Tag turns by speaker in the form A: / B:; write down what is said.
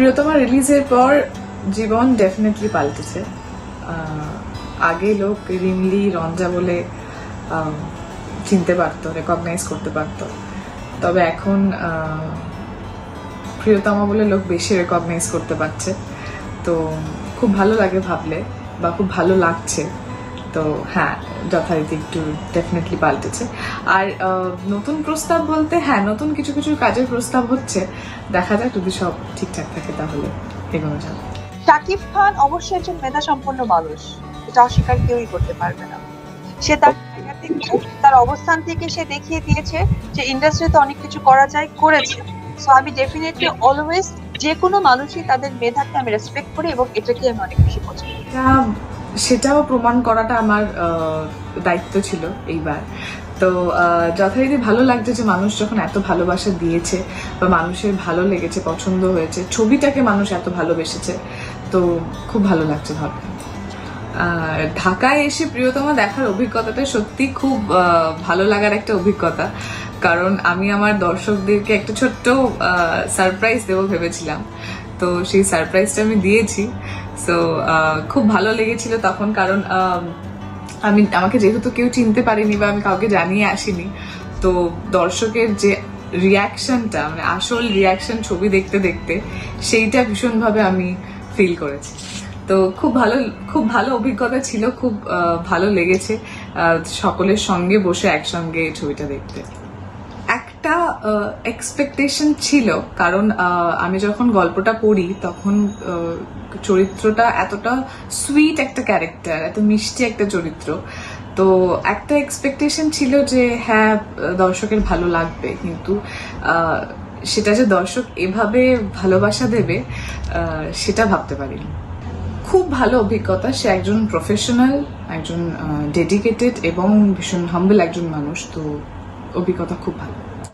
A: প্রিয়তমা রিলিজের পর জীবন ডেফিনেটলি পাল্টেছে। আগে লোক রিমলি, রঞ্জা বলে চিনতে পারতো রেকগনাইজ করতে পারতো। তবে এখন প্রিয়তমা বলে লোক বেশি রেকগনাইজ করতে পারছে। তো খুব ভালো লাগে ভাবলে বা খুব ভালো লাগছে। তো হ্যাঁ যথারীতি একটু ডেফিনেটলি পাল্টেছে। আর নতুন প্রস্তাব বলতে হ্যাঁ নতুন কিছু কিছু কাজের প্রস্তাব হচ্ছে। দেখা যাক যদি সব ঠিকঠাক থাকে তাহলে এগোনো যাবে।
B: শাকিব খান অবশ্যই একজন মেধা সম্পন্ন মানুষ। এটা অস্বীকার কেউই করতে পারবে না। সে তার তার অবস্থান থেকে সে দেখিয়ে দিয়েছে যে ইন্ডাস্ট্রিতে অনেক কিছু করা যায় করেছে। সো আমি ডেফিনেটলি অলওয়েজ যে কোনো মানুষই তাদের মেধাকে আমি রেসপেক্ট করি এবং এটাকে আমি অনেক বেশি পছন্দ করি।
A: সেটাও প্রমাণ করাটা আমার দায়িত্ব ছিল এইবার। তো যথারীতি ভালো লাগছে যে মানুষ যখন এত ভালোবাসা দিয়েছে বা মানুষের ভালো লেগেছে, পছন্দ হয়েছে, ছবিটাকে মানুষ এত ভালোবেসেছে, তো খুব ভালো লাগছে আর ঢাকায় এসে প্রিয়তমা দেখার অভিজ্ঞতাটা সত্যি খুব ভালো লাগার একটা অভিজ্ঞতা। কারণ আমি আমার দর্শকদেরকে একটা ছোট্ট সারপ্রাইজ দেবো ভেবেছিলাম। তো সেই সারপ্রাইজটা আমি দিয়েছি। সো খুব ভালো লেগেছিল তখন কারণ আমি, আমাকে যেহেতু কেউ চিনতে পারেনি বা আমি কাউকে জানিয়ে আসিনি, তো দর্শকের যে রিয়াকশনটা মানে আসল রিয়াকশন ছবি দেখতে দেখতে, সেইটা ভীষণভাবে আমি ফিল করেছি। তো খুব ভালো খুব ভালো অভিজ্ঞতা ছিল, খুব ভালো লেগেছে সকলের সঙ্গে বসে একসঙ্গে ছবিটা দেখতে। একটা এক্সপেকটেশন ছিল। কারণ আমি যখন গল্পটা পড়ি, তখন চরিত্রটা এতটা সুইট একটা ক্যারেক্টার এত মিষ্টি একটা চরিত্র। তো একটা এক্সপেকটেশন ছিল যে হ্যাঁ দর্শকের ভালো লাগবে। কিন্তু সেটা যে দর্শক এভাবে ভালোবাসা দেবে সেটা ভাবতে পারিনি। খুব ভালো অভিজ্ঞতা। সে একজন প্রফেশনাল একজন ডেডিকেটেড এবং ভীষণ হাম্বল একজন মানুষ। তো অভিজ্ঞতা খুব ভালো।